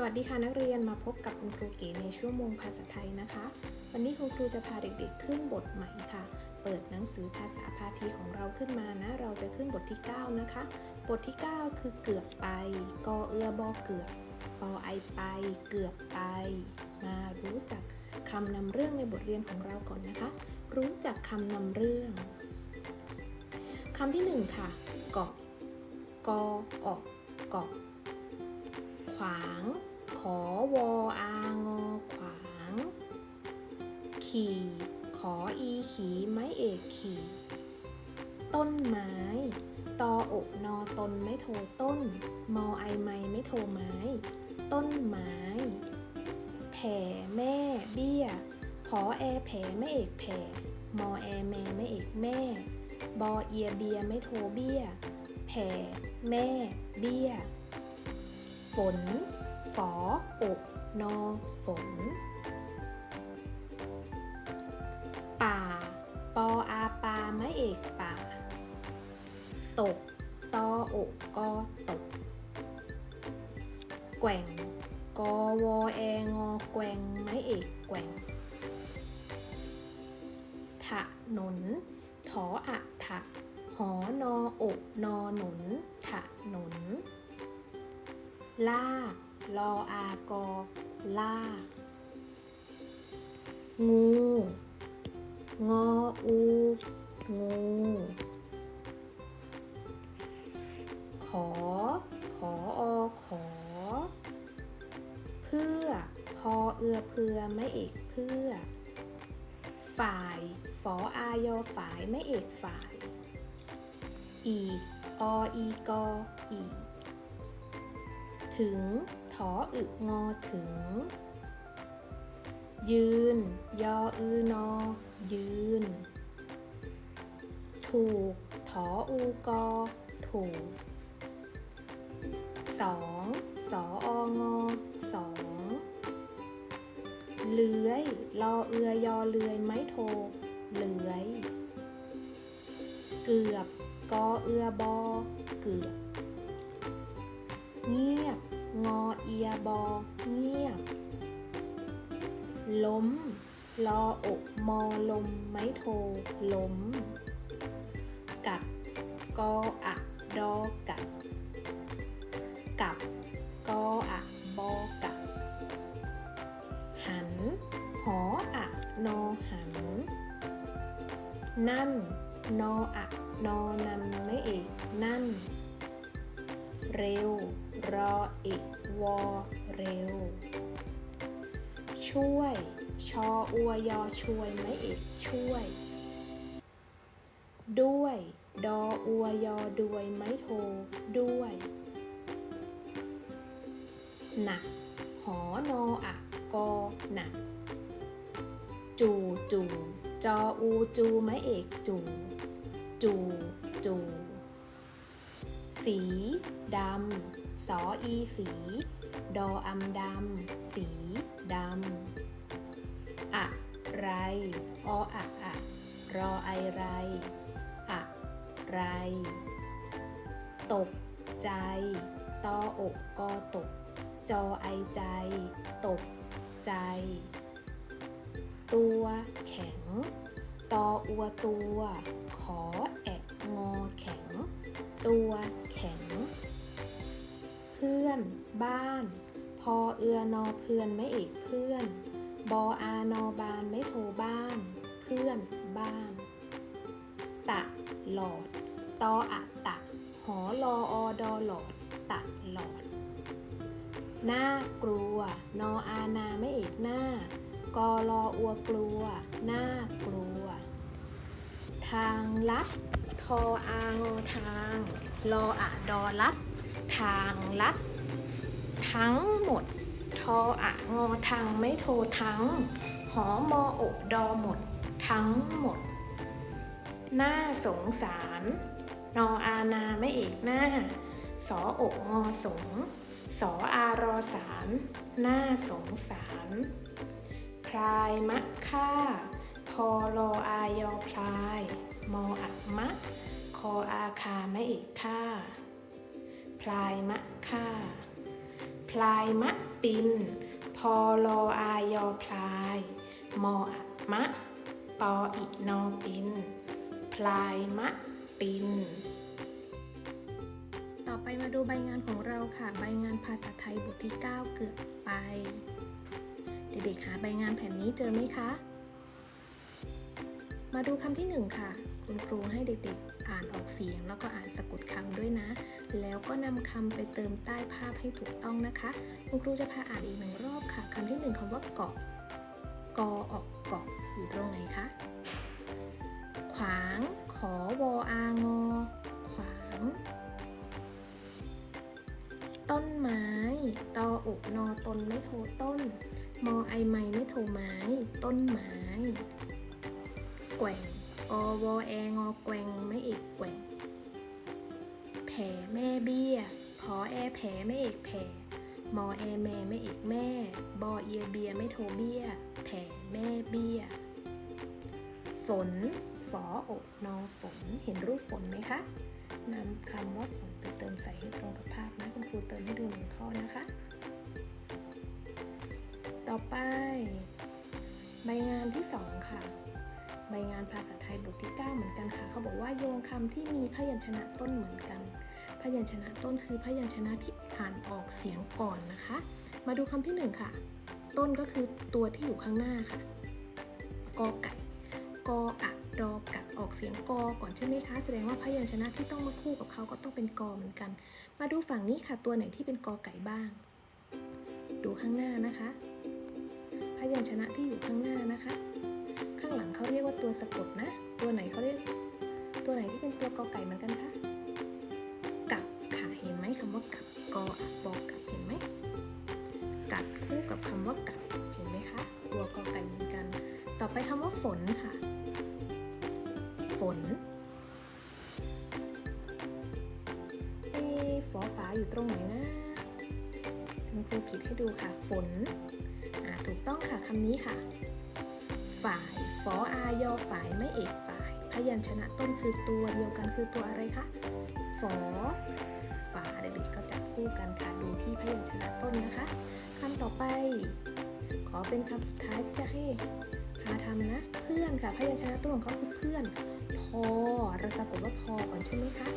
สวัสดีค่ะนักเรียนมาพบกับคุณครูเก๋ในชั่วโมงภาษาไทยนะคะ วันนี้คุณครูจะพาเด็กๆขึ้นบทใหม่ค่ะ เปิดหนังสือภาษาพาทีของเราขึ้นมานะ เราจะขึ้นบทที่ 9 นะคะ บทที่ 9 คือเกือบไปกอเอือบอเกือบปอไอไป เกือบไป มารู้จักคำนำเรื่องในบทเรียนของเราก่อนนะคะ รู้จักคำนำเรื่องคำที่หนึ่งค่ะเกาะกอออกเกาะ ขวาง ขอวออางอขวาง ขี่ ขออีขีไม้เอกขี่ ต้นไม้ ตออกนอตนไม่โทต้น มอไอไม้ไม่โทไม้ ต้นไม้ แผ่แม่เบี้ยพอแอแผ่ไม่เอกแผ่ มอแอแม่ไม่เอกแม่ บอเอียเบียไม่โทเบี้ย แผ่แม่เบี้ย น ฝออกนอฝน ป่า ปออาปาไม้เอกป่า ตก ตออกกอตก แกว่ง กอวอแองอแกว่งไม้เอกแกว่งถนน ถออะถะหอนออกนอหนุนถนน ลากลออากอลากงู งออู งู ขอ ขออขอ เพื่อ พอเอือเพื่อไม่เอกเพื่อ ฝ่าย ฝออายอฝ่ายไม่เอกฝ่าย อีก ออีกออีก ถึง ถออึงอถึง ยืน ยออือนอ ยืน ถูก ถออูกอ ถูกสองสอองอสองเลื้อยรอเอือยอเลื้อยไม้โท เลื้อย เกือบกอเอือบอเกือบ บอ เงียบ ล้ม ลออกมอลม ไม้โทล้ม กัดกออะดอกัด กับกออะบอกัด หัน หออะนอหัน นั่น นออะนอนันไม่เอกนั่น เร็ว รอเอกวอเร็ว ช่วย ชออวยอช่วยไม่เอกช่วย ด้วย ดออวยอด้วยไม้โทด้วย หนัก หอนออะกอหนัก จูจูจออูจูไม้เอกจู จูจู สีดำสออีสี ดออำดำ สีดำ อะไร ออะอะรอไอไร อะไร ตกใจ ตออกกอตก จอไอใจ ตกใจ ตัวแข็ง ตออัวตัว ขอแอกงอแข็ง ตัว บ้าน พอเอือนอเพื่อนไม่เอกเพื่อน บออานอบานไม่โทบ้าน เพื่อนบ้าน ตะหลอด ตออะตะ หอรออดอหลอด ตะหลอด หน่ากลัว นออานาไม่เอกหน้ากอรออัวกลัว หน่ากลัว ทางลัด ทออางอทางรออะดอลัด ทางลัด ทั้งหมด ทออะงอทางไม่โททั้ง หอมออกดอหมด ทั้งหมด หน่าสงสาร นออานาไม่เอกหน้า สออกงอสง สออารอสาร หน่าสงสารพลายมะค่าพอรออายอพลาย มออักมะ คออาคาไม่เอกค่าพลายมะค่า พลายมะปิน พอลออายอพลาย มออะมะ ปออินอปิน พลายมะปิน ต่อไปมาดูใบงานของเราค่ะ ใบงานภาษาไทยบทที่ 9 เกือบไป เด็กๆหาใบงานแผ่นนี้เจอไหมคะ มาดูคำที่หนึ่งค่ะ คุณครูให้เด็กๆ อ่านออกเสียงแล้วก็อ่านสะกดคำด้วยนะ แล้ วก็นำคำไปเติมใต้ภาพให้ถูกต้องนะคะ คุณครูจะพาอ่านอีกหนึ่งรอบค่ะคำที่หนึ่งคำว่าเกาะกอออกเกาะอยู่ตรงไหนคะ ขวาง ขอวออางอ ขวาง ต้นไม้ ตออุนอตนไม่โทต้น มอไอไม้ไม่โทไม้ ต้นไม้ แกว่งกอวอแองอแกว่งไม่เอกแกว่ง แผ่แม่เบี้ย พอแอแผ่ไม่เอกแผ่มอแอแม่ไม่เอกแม่ บอเอียเบียไม่โทเบี้ย แผ่แม่เบี้ย ฝน ฝออกนอฝน เห็นรูปฝนไหมคะนำคำว่าฝนไปเติมใส่ให้ตรงกับภาพนะคุณครูเติมให้ดูหนึ่งข้อนะคะ ต่อไป ใบงานที่สองค่ะใบงานภาษาไทยบทที่ 9 เหมือนกันค่ะ เขาบอกว่าโยงคำที่มีพยัญชนะต้นเหมือนกัน พยัญชนะต้นคือพยัญชนะที่อ่านออกเสียงก่อนนะคะ มาดูคำที่หนึ่งค่ะ ต้นก็คือตัวที่อยู่ข้างหน้าค่ะกอไก่กออะดอกัดออกเสียงกอก่อนใช่ไหมคะ แสดงว่าพยัญชนะที่ต้องมาคู่กับเขาก็ต้องเป็นกอเหมือนกัน มาดูฝั่งนี้ค่ะตัวไหนที่เป็นกอไก่บ้าง ดูข้างหน้านะคะ พยัญชนะที่อยู่ข้างหน้านะคะ ข้างหลังเขาเรียกว่าตัวสะกดนะ ตัวไหนเขาเรียก ตัวไหนที่เป็นตัวกอไก่เหมือนกันคะ คำว่ากับกอบอกกับเห็นไหมกัดคู่กับคำว่ากัดเห็นไหมคะตัวกอไก่เหมือนกัน ต่อไปคำว่าฝนค่ะ ฝนเอะฝอฝาอยู่ตรงไหนนะคุณครูผิดให้ดูค่ะ ฝนอ่าถูกต้องค่ะคำนี้ค่ะ ฝ่ายฝออายอฝ่ายไม่เอกฝ่าย พยัญชนะต้นคือตัวเดียวกันคือตัวอะไรคะฝอ ฝาเด็กๆก็จับคู่กันค่ะดูที่พยัญชนะต้นนะคะคำต่อไป ขอเป็นคำสุดท้ายที่จะให้พาทำนะเพื่อนค่ะพยัญชนะต้นของเขาคือเพื่อน พอเราสะกดว่าพอก่อนใช่ไหมคะ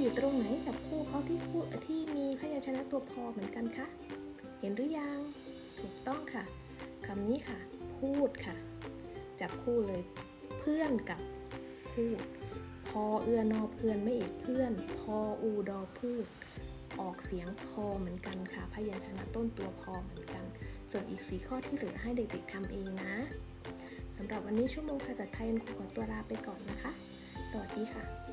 อยู่ตรงไหนจับคู่เขาที่คู่ที่มีพยัญชนะตัวพอเหมือนกันคะเห็นหรือยังถูกต้องค่ะคำนี้ค่ะ พูดค่ะ จับคู่เลยเพื่อนกับพูด อเอือนอเพื่อนไม่เอกเพื่อน พออูดอพูดออกเสียงพอเหมือนกันค่ะ พยัญชนะต้นตัวพอเหมือนกัน ส่วนอีกสีข้อที่เหลือให้เด็กๆทำเองนะสำหรับวันนี้ชั่วโมงภาษาไทยครูขอตัวลาไปก่อนนะคะ สวัสดีค่ะ